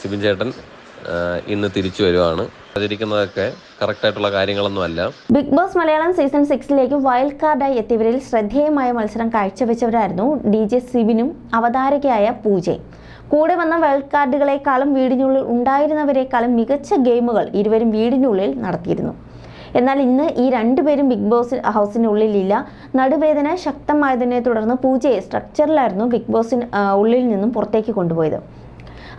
സിബിൻ ചേട്ടൻ ഇന്ന് തിരിച്ചു വരുവാണ്. ബിഗ് ബോസ് മലയാളം സീസൺ സിക്സിലേക്ക് വൈൽഡ് കാർഡായി എത്തിയവരിൽ ശ്രദ്ധേയമായ മത്സരം കാഴ്ചവെച്ചവരായിരുന്നു ഡി ജെ സിബിനും അവതാരകയായ പൂജയും. കൂടെ വന്ന വൈൽഡ് കാർഡുകളെക്കാളും വീടിനുള്ളിൽ ഉണ്ടായിരുന്നവരെക്കാളും മികച്ച ഗെയിമുകൾ ഇരുവരും വീടിനുള്ളിൽ നടത്തിയിരുന്നു. എന്നാൽ ഇന്ന് ഈ രണ്ടുപേരും ബിഗ് ബോസ് ഹൗസിനുള്ളിലില്ല. നടുവേദന ശക്തമായതിനെ തുടർന്ന് പൂജയെ സ്ട്രക്ചറിലായിരുന്നു ബിഗ് ബോസിന് ഉള്ളിൽ നിന്നും പുറത്തേക്ക് കൊണ്ടുപോയത്.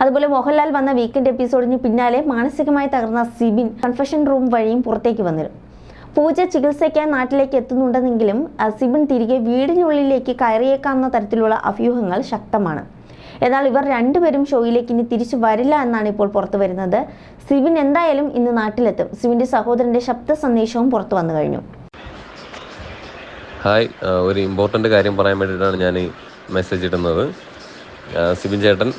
അതുപോലെ മോഹൻലാൽ വന്ന വീക്കെൻഡ് എപ്പിസോഡിന് പിന്നാലെ മാനസികമായി തകർന്ന സിബിൻ കൺഫഷൻ റൂം വഴിയും പുറത്തേക്ക് വന്നിരുന്നു. പൂജ ചികിത്സയ്ക്കായി നാട്ടിലേക്ക് എത്തുന്നുണ്ടെന്നെങ്കിലും സിബിൻ തിരികെ വീടിനുള്ളിലേക്ക് കയറിയേക്കാവുന്ന തരത്തിലുള്ള അഭ്യൂഹങ്ങൾ ശക്തമാണ്. എന്നാൽ ഇവർ രണ്ടുപേരും ഷോയിലേക്ക് ഇനി തിരിച്ചു വരില്ല എന്നാണ് ഇപ്പോൾ പുറത്തു വരുന്നത്. സിബിൻ എന്തായാലും ഇന്ന് നാട്ടിലെത്തും. സിബിന്റെ സഹോദരന്റെ ശബ്ദ സന്ദേശവും പുറത്തു വന്നു കഴിഞ്ഞു. ഹായ് ഒരു ഇമ്പോർട്ടന്റ് കാര്യം പറയാൻ വേണ്ടിയിട്ടാണ് ഞാൻ മെസ്സേജ് ഇടുന്നത്. സിബിൻ ചേട്ടൻ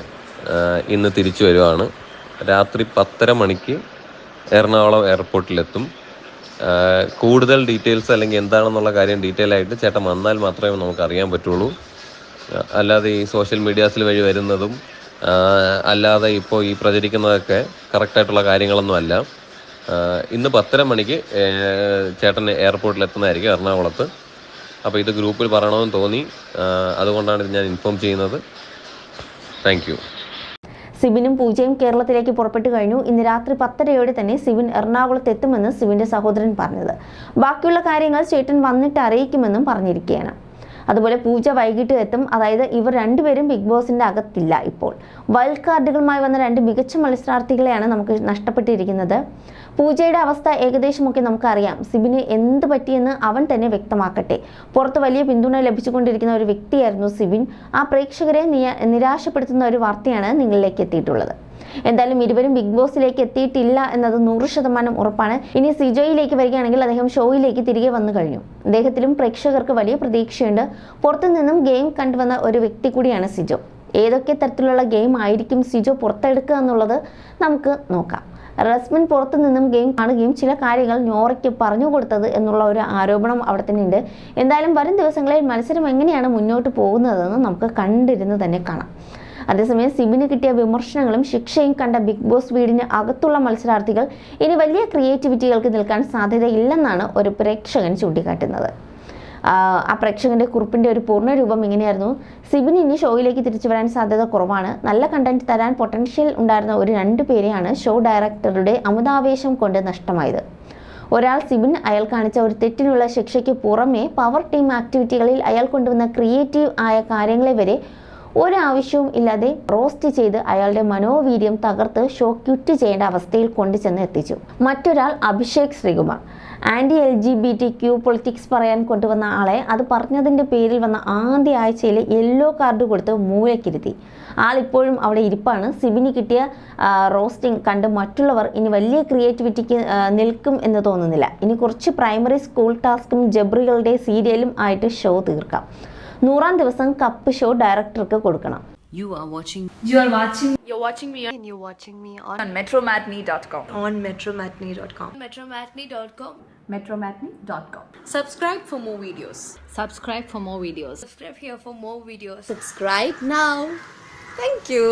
ഇന്ന് തിരിച്ചു വരുവാണ്. രാത്രി പത്തര മണിക്ക് എറണാകുളം എയർപോർട്ടിലെത്തും. കൂടുതൽ ഡീറ്റെയിൽസ് അല്ലെങ്കിൽ എന്താണെന്നുള്ള കാര്യം ഡീറ്റെയിൽ ആയിട്ട് ചേട്ടൻ വന്നാൽ മാത്രമേ നമുക്ക് അറിയാൻ പറ്റുള്ളൂ. അല്ലാതെ ഈ സോഷ്യൽ മീഡിയാസിൽ വഴി വരുന്നതും അല്ലാതെ ഇപ്പോൾ ഈ പ്രചരിക്കുന്നതൊക്കെ കറക്റ്റായിട്ടുള്ള കാര്യങ്ങളൊന്നും അല്ല. ഇന്ന് പത്തര മണിക്ക് ചേട്ടൻ എയർപോർട്ടിൽ എത്തുന്നതായിരിക്കും എറണാകുളത്ത്. അപ്പോൾ ഇത് ഗ്രൂപ്പിൽ പറയണമെന്ന് തോന്നി. അതുകൊണ്ടാണ് ഇത് ഞാൻ ഇൻഫോം ചെയ്യുന്നത്. താങ്ക് സിബിനും പൂജയും കേരളത്തിലേക്ക് പുറപ്പെട്ടു കഴിഞ്ഞു. ഇന്ന് രാത്രി പത്തരയോടെ തന്നെ സിബിൻ എറണാകുളത്ത് എത്തുമെന്ന് സിബിന്റെ സഹോദരൻ പറഞ്ഞത്. ബാക്കിയുള്ള കാര്യങ്ങൾ ചേട്ടൻ വന്നിട്ട് അറിയിക്കുമെന്നും പറഞ്ഞിരിക്കുകയാണ്. അതുപോലെ പൂജ വൈകിട്ട് എത്തും. അതായത് ഇവർ രണ്ടുപേരും ബിഗ് ബോസിന്റെ അകത്തില്ല ഇപ്പോൾ. വൈൽഡ് കാർഡുകളുമായി വന്ന രണ്ട് മികച്ച മത്സരാർത്ഥികളെയാണ് നമുക്ക് നഷ്ടപ്പെട്ടിരിക്കുന്നത്. പൂജയുടെ അവസ്ഥ ഏകദേശമൊക്കെ നമുക്കറിയാം. സിബിന് എന്ത് പറ്റിയെന്ന് അവൻ തന്നെ വ്യക്തമാക്കട്ടെ. പുറത്ത് വലിയ പിന്തുണ ലഭിച്ചുകൊണ്ടിരിക്കുന്ന ഒരു വ്യക്തിയായിരുന്നു സിബിൻ. ആ പ്രേക്ഷകരെ നിരാശപ്പെടുത്തുന്ന ഒരു വാർത്തയാണ് നിങ്ങളിലേക്ക് എത്തിയിട്ടുള്ളത്. എന്തായാലും ഇരുവരും ബിഗ് ബോസിലേക്ക് എത്തിയിട്ടില്ല എന്നത് നൂറ് ശതമാനം ഉറപ്പാണ്. ഇനി സിജോയിലേക്ക് വരികയാണെങ്കിൽ അദ്ദേഹം ഷോയിലേക്ക് തിരികെ വന്നു കഴിഞ്ഞു. അദ്ദേഹത്തിലും പ്രേക്ഷകർക്ക് വലിയ പ്രതീക്ഷയുണ്ട്. പുറത്തു നിന്നും ഗെയിം കണ്ടുവന്ന ഒരു വ്യക്തി കൂടിയാണ് സിജോ. ഏതൊക്കെ തരത്തിലുള്ള ഗെയിം ആയിരിക്കും സിജോ പുറത്തെടുക്കുക എന്നുള്ളത് നമുക്ക് നോക്കാം. റസ്മിൻ പുറത്തു നിന്നും ഗെയിം കാണുകയും ചില കാര്യങ്ങൾ നോറയ്ക്ക് പറഞ്ഞു കൊടുത്തത് എന്നുള്ള ഒരു ആരോപണം അവിടെ തന്നെ ഉണ്ട് എന്തായാലും വരും ദിവസങ്ങളിൽ മത്സരം എങ്ങനെയാണ് മുന്നോട്ട് പോകുന്നതെന്ന് നമുക്ക് കണ്ടിരുന്ന് തന്നെ കാണാം. അതേസമയം സിബിന് കിട്ടിയ വിമർശനങ്ങളും ശിക്ഷയും കണ്ട ബിഗ് ബോസ് വീടിന് അകത്തുള്ള മത്സരാർത്ഥികൾ ഇനി വലിയ ക്രിയേറ്റിവിറ്റികൾക്ക് നിൽക്കാൻ സാധ്യതയില്ലെന്നാണ് ഒരു പ്രേക്ഷകൻ ചൂണ്ടിക്കാട്ടുന്നത്. ആ പ്രേക്ഷകന്റെ കുറിപ്പിന്റെ ഒരു പൂർണ രൂപം ഇങ്ങനെയായിരുന്നു. സിബിൻ ഇനി ഷോയിലേക്ക് തിരിച്ചു വരാൻ സാധ്യത കുറവാണ്. നല്ല കണ്ടന്റ് തരാൻ പൊട്ടൻഷ്യൽ ഉണ്ടായിരുന്ന ഒരു രണ്ട് പേരെയാണ് ഷോ ഡയറക്ടറുടെ അമിതാവേശം കൊണ്ട് നഷ്ടമായത്. ഒരാൾ സിബിൻ അയാൾ കാണിച്ച ഒരു തെറ്റിനുള്ള ശിക്ഷയ്ക്ക് പുറമേ പവർ ടീം ആക്ടിവിറ്റികളിൽ അയാൾ കൊണ്ടുവന്ന ക്രിയേറ്റീവ് ആയ കാര്യങ്ങളെ വരെ ഒരാവശ്യവും ഇല്ലാതെ റോസ്റ്റ് ചെയ്ത് അയാളുടെ മനോവീര്യം തകർത്ത് ഷോ ക്വിറ്റ് ചെയ്യേണ്ട അവസ്ഥയിൽ കൊണ്ടുചെന്ന് എത്തിച്ചു. മറ്റൊരാൾ Abhishek Sreekumar. Anti L G B T Q politics പറയാൻ കൊണ്ടുവന്ന ആളെ അത് പറഞ്ഞതിന്റെ പേരിൽ വന്ന ആദ്യ ആഴ്ചയിൽ യെല്ലോ കാർഡ് കൊടുത്ത് മൂലക്കിരുത്തി ആളിപ്പോഴും അവിടെ ഇരിപ്പാണ്. സിബിന് കിട്ടിയ റോസ്റ്റിംഗ് കണ്ട് മറ്റുള്ളവർ ഇനി വലിയ ക്രിയേറ്റിവിറ്റിക്ക് നിൽക്കും എന്ന് തോന്നുന്നില്ല. ഇനി കുറച്ച് പ്രൈമറി സ്കൂൾ ടാസ്കും ജബ്രികളുടെ സീരിയലും ആയിട്ട് ഷോ തീർക്കാം. നൂറാം ദിവസം കപ്പ് ഷോ ഡയറക്ടർക്ക് കൊടുക്കണം You are watching You are watching You're watching me and you're watching me on, on metromatney.com. on metromatney.com. metromatney.com. Metromatney.com. Subscribe for more videos. subscribe for more videos. Subscribe here for more videos. Subscribe now. Thank you.